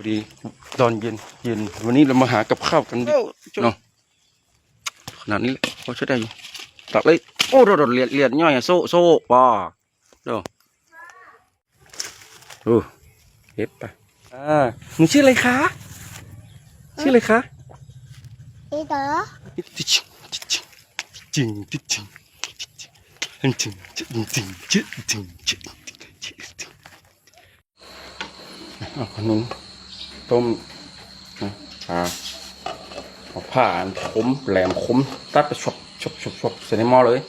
สวัสดีตอนเย็นเย็นวันนี้เรามาหากับข้าวกันดิเนาะขนาดนี้แหละพอใช้ได้อยู่ตักเลยโอ้โดดๆเลียดเลียดย่อยอะโซ่โซ่ปอเด้อโอ้เฮ็ดไปอ่าหนูชื่ออะไรคะชื่ออะไรคะอีเต๋อจิจิจิงจิจิงจิจิงจิจิงจิจิงจิจิงจิจิงจิเอาขนม ต้มนะอ่าเอาผ้าอันคมแหลมคมตัดไปชบชบชบชบใส่ในหม้อเลย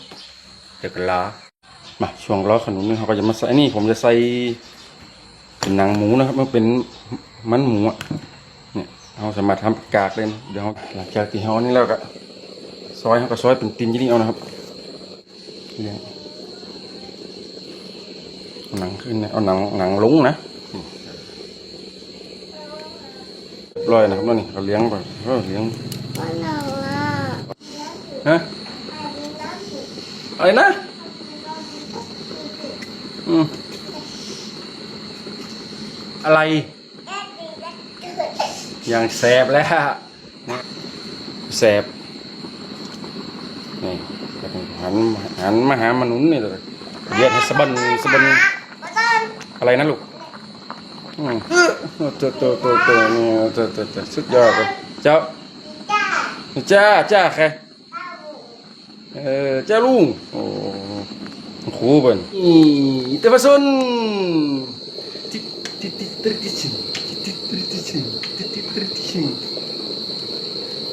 เดี๋ยวกันลามาช่วงรอขนมนี่เขาก็จะมาใส่นี่ผมจะใส่เป็นหนังหมูนะครับ มันเป็นมันหมูอะเนี่ยเราสามารถทำกากเลยนะเดี๋ยวหลังจากที่เขานี่แล้วก็ซอยเขาก็ซอยเป็นตินยี่นี่เอานะครับเนี่ยหนังขึ้นนะเอาหนังหนังลุงนะ รียบร้อยนะครับนั่นนี่เราเลี้ยงไปเออเลี้ยงวันหนึ่งอะฮะอะไรนะอืมอะไรอย่างแสบแล้วแสบนี่หันหันมาหามนุษย์นี่เลยเรียกให้สะบันสะบันมาต้นอะไรนะลูกอืม ตัวตัวตัวตัวนี่ตัวตัวตัวสุดยอดเลยเจ้าจ้าจ้าจ้าใครเออจ้าลุงโอ้ครูเป็นอีเตปะซุนติติติดติติชิงติดติดติชิงติติดติติชิง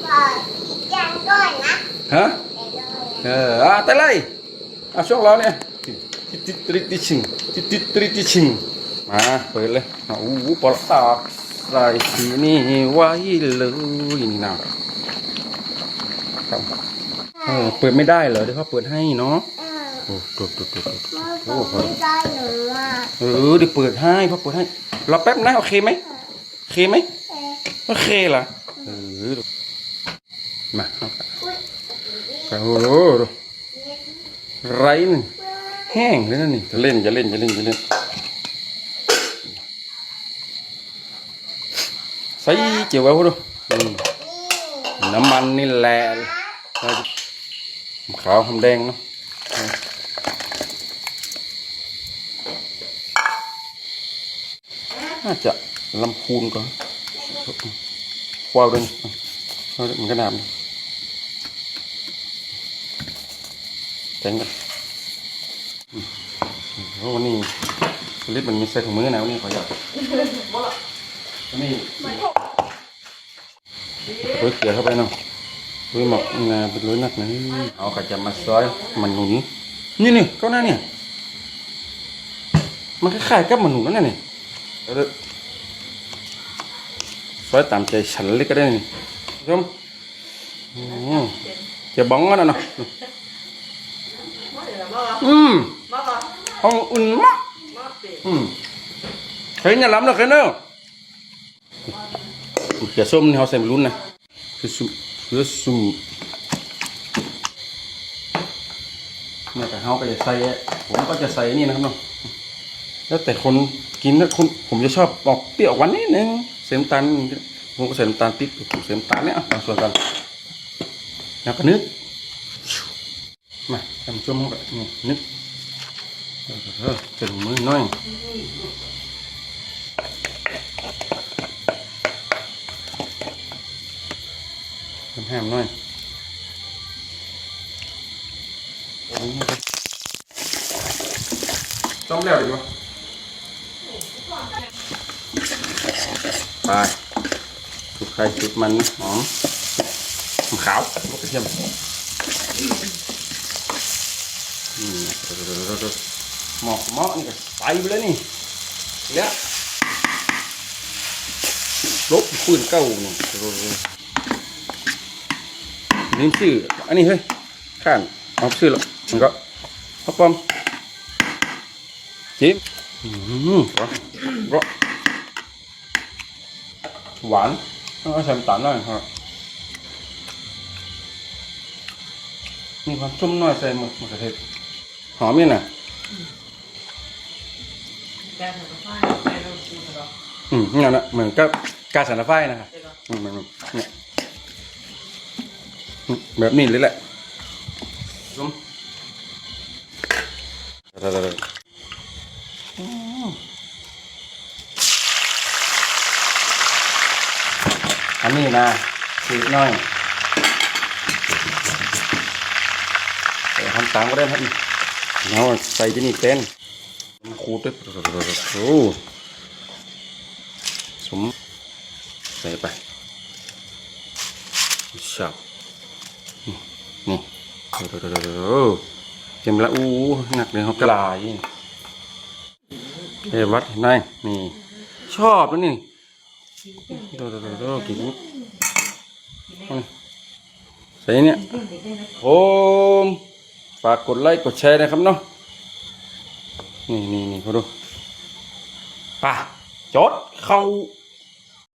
ก่อนจังก่อนนะฮะเอออะแต่ไรอะช่วงเราเนี่ยติติดติติชิงติติดติติชิง มาเปิดเลยอะอู้หูปลอกตากไรทีนี่ไว้เลยนี่นะครับเออเปิดไม่ได้เหรอเดี๋ยวเขาเปิดให้เนาะเออโอ้ตัวตัวตัวตัวมาโอ้ส่งโหไม่ได้หนูอะเออเดี๋ยวเปิดให้พ่อเปิดให้รอแป๊บนะโอเคไหมโอเคไหมเออโอเคล่ะเออมาเอาไปอุ๊ยโอ้โหไรนี่แห้งเลยนะนี่จะเล่นจะเล่นจะเล่นจะเล่นใส่ เจียวไว้พูดดูอืมนี่น้ำมันนี่แหละเราจะขาวทำแดงเนาะน่าจะลำพูนก่อนว้าวด้วยนี่เอามันก็น้ำแข็งกันอืมเพราะวันนี้สลิปมันมีใส่ถุงมือนะวันนี้ขออยากวั นนี้โรยเกลือเข้าไปเนาะโรยหมกงาเป็นโรยนักนะเอากระจะมาซอยมันหนุนนี่นี่เข้าหน้าเนี่ย มันคล้ายๆกับมันหนุนนั่นน่ะนี่เอาเด้อซอยตามใจฉันเล็กก็ได้นี่ชมอืมจะบ้องกันนะเนาะอืมห้องอุ่นมากอืมเคยเนี่ยล้ำแล้วเคยเนอะ เขียส้มนี่เขาใส่ไม่รุ้นนะคือซุมคือซุมเนี่ยแต่เขาก็จะใส่ผมก็จะใส่นี่นะครับเนาะแล้วแต่คนกินนะคนผมจะชอบออกเปรี้ยววานนิดนึงเสียน้ำตาลผมก็ใส่น้ำตาลปิ๊บผมใส่น้ำตาลเนี่ยอะบางส่วนกันแล้วก็นึกมาทำช่วงเนี่นึกเออเจ็บมือน้อย ทำแฮมหน่อยต้มแล้วดีกว่าไปจุดไข่จุดมันหอมหอมขาวลูกกระเทียมอืมหมอกหมอกนี่ก็ใส่ไปเลยนี่เนี่ยลบปืนเก้านี่ ลืมชื่อ อันนี้เฮ้ย ข้านเอาชื่อแล้วมันก็เอาปอมจิ้มอืมหวานหวานต้องเอาใส่น้ำตาลหน่อยครับมีความชุ่มหน่อยใส่หมะมะเขือเทศหอมนี่น่ะแกงหมูกระทะแกงเราปูตลอดอืมนั่นนะเหมือนกับการสันไฟนะครับอืมมันเนี่ยอืม แบบนี้เลยแหละซุ้มอืมอันนี้นะสีน้อยเดี๋ยวทำตามก็ได้ครับเอาใส่ที่นี่เป็นขูดด้วยโอ้สมใส่ไปชับนี่นี่ เดี๋ยวเต็มละอู้หนักเลยครับกระลายเอวัดเห็นไหมนี่ ชอบแล้วนี่เดี๋ยวๆๆๆกินใส่เนี่ยผมฝากกดไลค์กดแชร์นะครับเนาะนี่นี่นี่พอดูป่ะจดเข้า